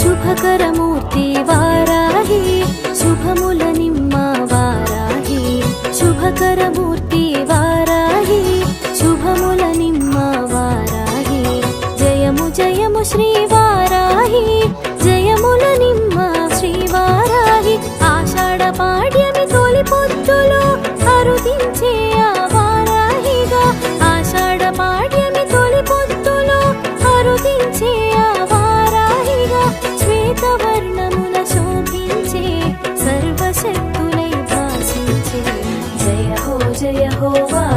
శుభకరమూర్తి వారాహి శుభముల నిమ్మ వారాహి శుభకరమూర్తి వారాహి శుభముల నిమ్మ వారాహి. జయము జయము శ్రీ వారాహి. హో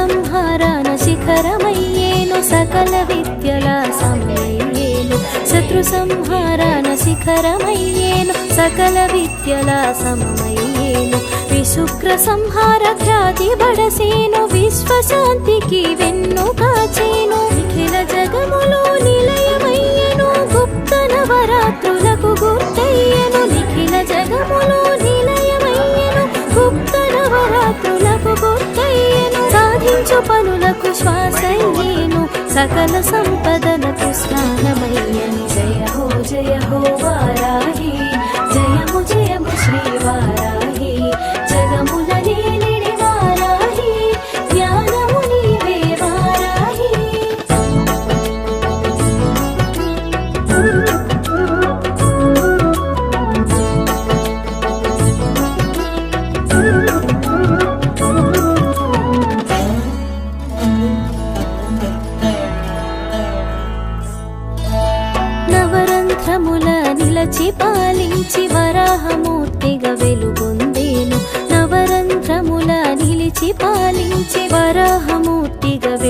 సంహారాన శిఖరమయ్యేను సకల విద్యల సమయ్యేను శత్రు సంహారాన శిఖరమయ్యేను సకల విద్యల సమయ్యేను విశుక్ర సంహార ఖ్యాతి బడసేను విశ్వశాంతికి వెన్ను కాచేను. నిఖిల జగములో నిలయమయ్యను గుప్త నవరాత్రులకు గుర్తయ్యను. నిఖిల జగములో నిలయ పనులకు శ్వాసయ్యేను. సకల సంపదలకు స్నానమయ్యను. జయ హో జయ హోవా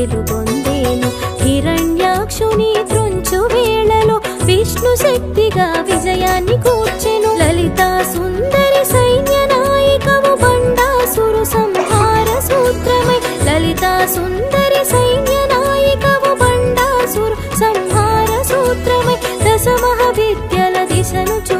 వెలుగొందేను హిరణ్యాక్షుని త్రుంచు వేళలో విష్ణు శక్తిగా విజయాన్ని కూర్చెను. లలితా సుందరి సైన్య నాయకము బండాసురు సంహార సూత్రమై. లలితా సుందరి సైన్య నాయకము బండాసురు సంహార సూత్రమై. దశ మహావిద్యల దిశను చూ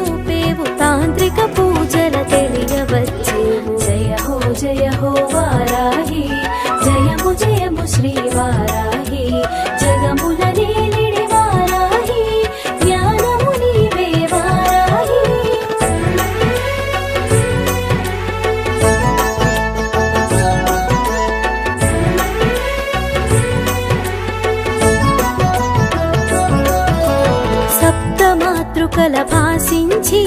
మాతృకల భాసించి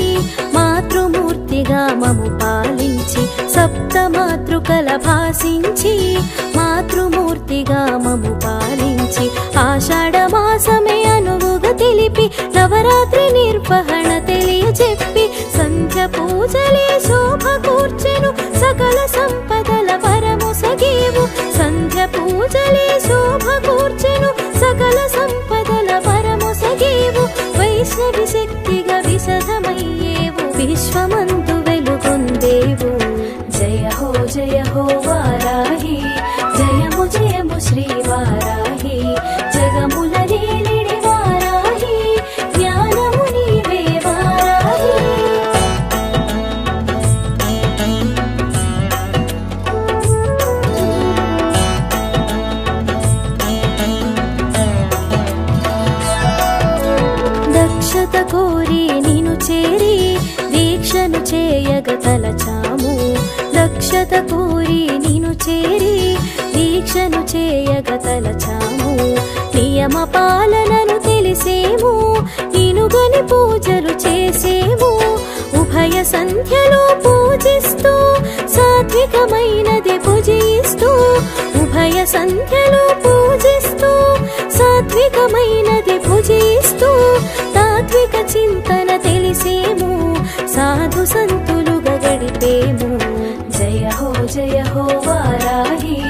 మాతృమూర్తిగా మము పాలించి సప్త మాతృకల భాసించి మాతృమూర్తిగా మము పాలించి ఆషాఢమాసమే అనువుగా తెలిపి నవ శక్తిగా విశదమయ్యేవు దక్షత తలచాము దక్షత కోరి నిను చేరి దీక్షను చేయగ తలచాము నియమ పాలనను తెలిసేము నినుగని పూజలు చేసేము. ఉభయ సంధ్యలో పూజిస్తూ సాత్వికమైనది పూజిస్తూ ఉభయ సంధ్యలో జయ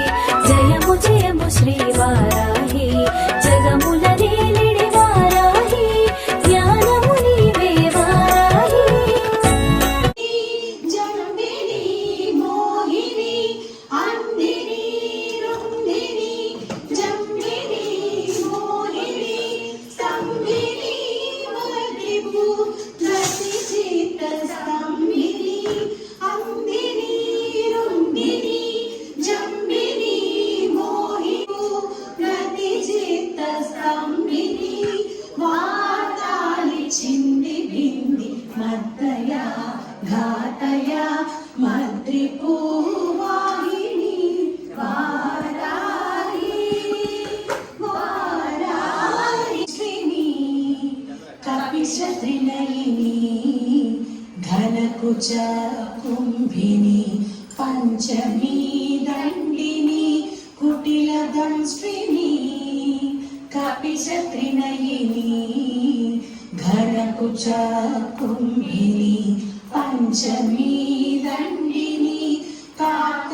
ఘాతయ మద్రిపూవాహిని వారాహి వారాహి శ్రీని కపిశత్రినయిని ఘనకుచ కుంభిని పంచమీ దండిని కుటిల దంస్ట్రిని కపిశత్రినయిని பஞ்சமீ தண்டினி காத்த